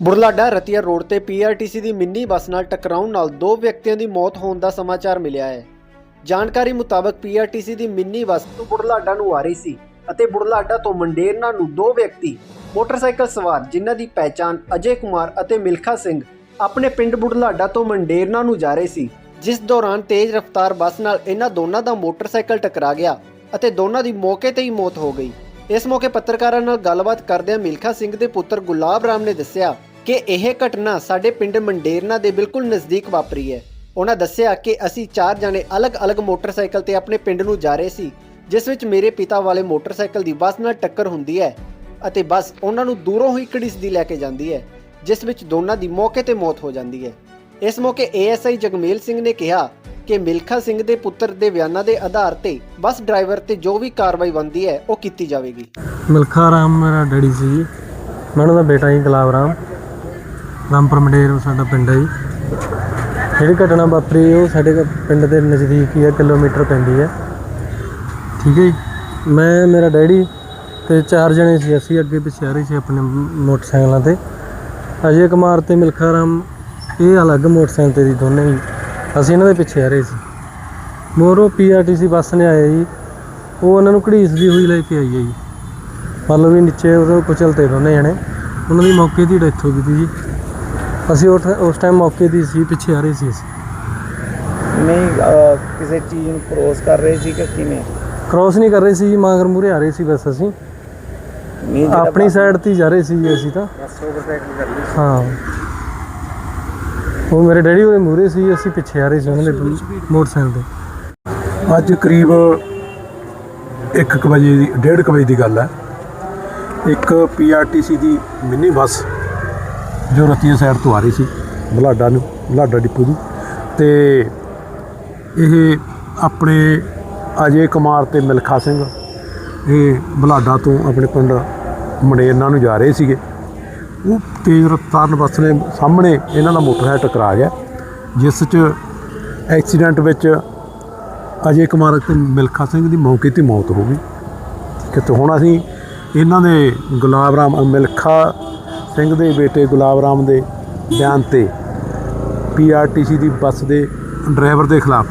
Budhlada Ratia road ਤੇ PRTC ਦੀ mini bus ਨਾਲ ਟਕਰਾਉਣ ਨਾਲ ਦੋ ਵਿਅਕਤੀਆਂ ਦੀ ਮੌਤ ਹੋਣ ਦਾ ਸਮਾਚਾਰ ਮਿਲਿਆ ਹੈ। ਜਾਣਕਾਰੀ ਮੁਤਾਬਕ ਪੀਆਰਟੀਸੀ ਦੀ ਮਿੰਨੀ ਬੱਸ ਤੋਂ ਬੁਢਲਾਡਾ ਨੂੰ ਆ ਰਹੀ ਸੀ ਅਤੇ ਬੁਢਲਾਡਾ ਤੋਂ ਮੰਡੇਰਨਾ ਨੂੰ ਦੋ ਵਿਅਕਤੀ, ਮੋਟਰਸਾਈਕਲ ਸਵਾਰ ਜਿਨ੍ਹਾਂ ਦੀ ਪਹਿਚਾਣ ਅਜੇ ਕੁਮਾਰ ਅਤੇ ਮਿਲਖਾ ਸਿੰਘ ਆਪਣੇ ਪਿੰਡ ਬੁਢਲਾਡਾ ਤੋਂ ਮੰਡੇਰਨਾ ਨੂੰ ਜਾ ਰਹੇ ਸੀ। ਜਿਸ ਦੌਰਾਨ ਤੇਜ਼ ਰਫ਼ਤਾਰ ਬੱਸ ਨਾਲ ਇਹਨਾਂ ਦੋਨਾਂ ਦਾ ਮੋਟਰਸਾਈਕਲ ਟਕਰਾ ਗਿਆ ਅਤੇ ਦੋਨਾਂ ਦੀ ਮੌਕੇ ਤੇ ਹੀ ਮੌਤ ਹੋ ਗਈ। ਇਸ ਮੌਕੇ ਪੱਤਰਕਾਰਾਂ ਨਾਲ ਗੱਲਬਾਤ ਕਰਦਿਆਂ ਮਿਲਖਾ ਸਿੰਘ ਦੇ ਪੁੱਤਰ ਗੁਲਾਬ ਰਾਮ ਨੇ ਦੱਸਿਆ ਕਿ ਇਹ ਘਟਨਾ ਸਾਡੇ ਪਿੰਡ ਮੰਡੇਰਨਾ ਦੇ ਬਿਲਕੁਲ ਨਜ਼ਦੀਕ ਵਾਪਰੀ ਹੈ। ਉਹਨਾਂ ਦੱਸਿਆ ਕਿ ਅਸੀਂ ਚਾਰ ਜਣੇ ਅਲੱਗ-ਅਲੱਗ ਮੋਟਰਸਾਈਕਲ ਤੇ ਆਪਣੇ ਪਿੰਡ ਨੂੰ ਜਾ ਰਹੇ ਸੀ, ਜਿਸ ਵਿੱਚ ਮੇਰੇ ਪਿਤਾ ਵਾਲੇ ਮੋਟਰਸਾਈਕਲ ਦੀ ਬੱਸ ਨਾਲ ਟੱਕਰ ਹੁੰਦੀ ਹੈ ਅਤੇ ਬੱਸ ਉਹਨਾਂ ਨੂੰ ਦੂਰੋਂ ਹੀ ਘੜੀਸਦੀ ਲੈ ਕੇ ਜਾਂਦੀ ਹੈ, ਜਿਸ ਵਿੱਚ ਦੋਨਾਂ ਦੀ ਮੌਕੇ ਤੇ ਮੌਤ ਹੋ ਜਾਂਦੀ ਹੈ। ਇਸ ਮੌਕੇ ਏਐਸਆਈ ਜਗਮੇਲ ਸਿੰਘ ਨੇ ਕਿਹਾ ਕਿ ਮਿਲਖਾ ਸਿੰਘ ਦੇ ਪੁੱਤਰ ਦੇ ਬਿਆਨਾਂ ਦੇ ਆਧਾਰ ਤੇ ਬੱਸ ਡਰਾਈਵਰ ਤੇ ਜੋ ਵੀ ਕਾਰਵਾਈ ਬਣਦੀ ਹੈ, ਉਹ ਕੀਤੀ ਜਾਵੇਗੀ। ਮਿਲਖਾ ਰਾਮ, ਮੇਰਾ ਡੈਡੀ ਸੀ। ਮੈਂ ਉਹਨਾਂ ਦਾ ਬੇਟਾ ਜੀ, ਗੁਲਾਬ ਰਾਮ। ਰਾਮਪੁਰ ਮੰਡੇਰ ਸਾਡਾ ਪਿੰਡ ਹੈ ਜੀ। ਜਿਹੜੀ ਘਟਨਾ ਵਾਪਰੀ, ਉਹ ਸਾਡੇ ਘ- ਪਿੰਡ ਦੇ ਨਜ਼ਦੀਕ ਹੀ ਹੈ ਕਿਲੋਮੀਟਰ ਪੈਂਦੀ ਹੈ ਠੀਕ ਹੈ ਜੀ। ਮੈਂ, ਮੇਰਾ ਡੈਡੀ ਤੇ ਚਾਰ ਜਣੇ ਸੀ, ਅਸੀਂ ਅੱਗੇ ਪਿੱਛੇ ਆ ਰਹੇ ਸੀ ਆਪਣੇ ਮ- ਮੋਟਰਸਾਈਕਲਾਂ ਤੇ। ਅਜੇ ਕੁਮਾਰ ਤੇ ਮਿਲਖਾ ਰਾਮ, ਇਹ ਅਲੱਗ ਮੋਟਰਸਾਈਕਲ ਤੇ ਸੀ ਦੋਨੇ ਹੀ। ਅਸੀਂ ਇਹਨਾਂ ਦੇ ਪਿੱਛੇ ਆ ਰਹੇ ਸੀ। ਮੋਰੋ ਪੀਆਰਟੀਸੀ ਬੱਸ ਨੇ ਆਏ ਜੀ। ਉਹ ਉਹਨਾਂ ਨੂੰ ਘੜੀਸਦੀ ਹੋਈ ਲੈ ਕੇ ਆਈ ਹੈ ਜੀ। ਮੰਨ ਲਓ ਵੀ ਨੀਚੇ ਉਹ ਕੁਚਲਤੇ ਦੋਨੇ ਜਣੇ। ਉਹਨਾਂ ਦੀ ਮੌਕੇ ਦੀ ਡੈਥ ਹੋ ਗਈ ਸੀ ਜੀ। ਅਸੀਂ ਉਸ ਉਸ ਟਾਈਮ ਮੌਕੇ ਦੀ ਸੀ ਪਿੱਛੇ ਆ ਰਹੇ ਸੀ ਅਸੀਂ। ਨਹੀਂ ਅਹ, ਕਿਸੇ ਚੀਜ਼ ਨੂੰ ਕ੍ਰੋਸ ਕਰ ਰਹੇ ਸੀ ਕਿ ਕਿਵੇਂ? ਕ੍ਰਾਸ ਨਹੀਂ ਕਰ ਰਹੇ ਸੀ ਜੀ ਮਗਰ ਮੂਰੇ ਆ ਰਹੇ ਸੀ ਬਸ ਅਸੀਂ। ਨਹੀਂ ਆਪਣੀ ਸਾਈਡ ਤੇ ਹੀ ਜਾ ਰਹੇ ਸੀ ਜੀ ਅਸੀਂ ਤਾਂ। ਬਸ ਓਵਰਟੇਕ ਕਰ ਲਈ ਹਾਂ। ਉਹ ਮੇਰੇ ਡੈਡੀ ਉਹਦੇ ਮੂਰੇ ਸੀ ਅਸੀਂ ਪਿੱਛੇ ਆ ਰਹੇ ਸੀ ਉਹਨਾਂ ਦੇ ਮੋਟਰਸਾਈਕਲ ਤੇ। ਅੱਜ ਕਰੀਬ 1 ਵਜੇ ਦੀ 1:30 ਵਜੇ ਦੀ ਗੱਲ ਹੈ। ਇੱਕ ਪੀਆਰਟੀਸੀ ਦੀ ਮਿੰਨੀ ਬੱਸ ਜੋ ਰਤੀਆ ਸਾਈਡ ਤੋਂ ਆ ਰਹੀ ਸੀ, ਬਲਾਡਾ ਨੂੰ, ਬਲਾਡਾ ਡਿਪੂ ਦੀ ਤੇ ਇਹ ਆਪਣੇ ਅਜੇ ਕੁਮਾਰ ਤੇ ਮਿਲਖਾ ਸਿੰਘ, ਇਹ ਬਲਾਡਾ ਤੋਂ ਆਪਣੇ ਪਿੰਡ ਮੰਡੇਰਨਾ ਨੂੰ ਜਾ ਰਹੇ ਸੀਗੇ। ਉਹ ਤੇਜ਼ ਰਫ਼ਤਾਰ ਬੱਸ ਨੇ ਸਾਹਮਣੇ ਇਹਨਾਂ ਦਾ ਮੋਟਰਸਾਈਕਲ ਟਕਰਾ ਗਿਆ, ਜਿਸ 'ਚ ਐਕਸੀਡੈਂਟ ਵਿੱਚ ਅਜੇ ਕੁਮਾਰ ਤੇ ਮਿਲਖਾ ਸਿੰਘ ਦੀ ਮੌਕੇ ਤੇ ਮੌਤ ਹੋ ਗਈ। ਕਿਤੇ ਹੁਣ ਅਸੀਂ ਇਹਨਾਂ ਦੇ ਗੁਲਾਬ ਰਾਮ ਮਿਲਖਾ ਸਿੰਘ ਦੇ ਬੇਟੇ ਗੁਲਾਬ ਰਾਮ ਦੇ ਬਿਆਨ ਤੇ ਪੀਆਰਟੀਸੀ ਦੀ ਬੱਸ ਦੇ ਡਰਾਈਵਰ ਦੇ ਖਿਲਾਫ।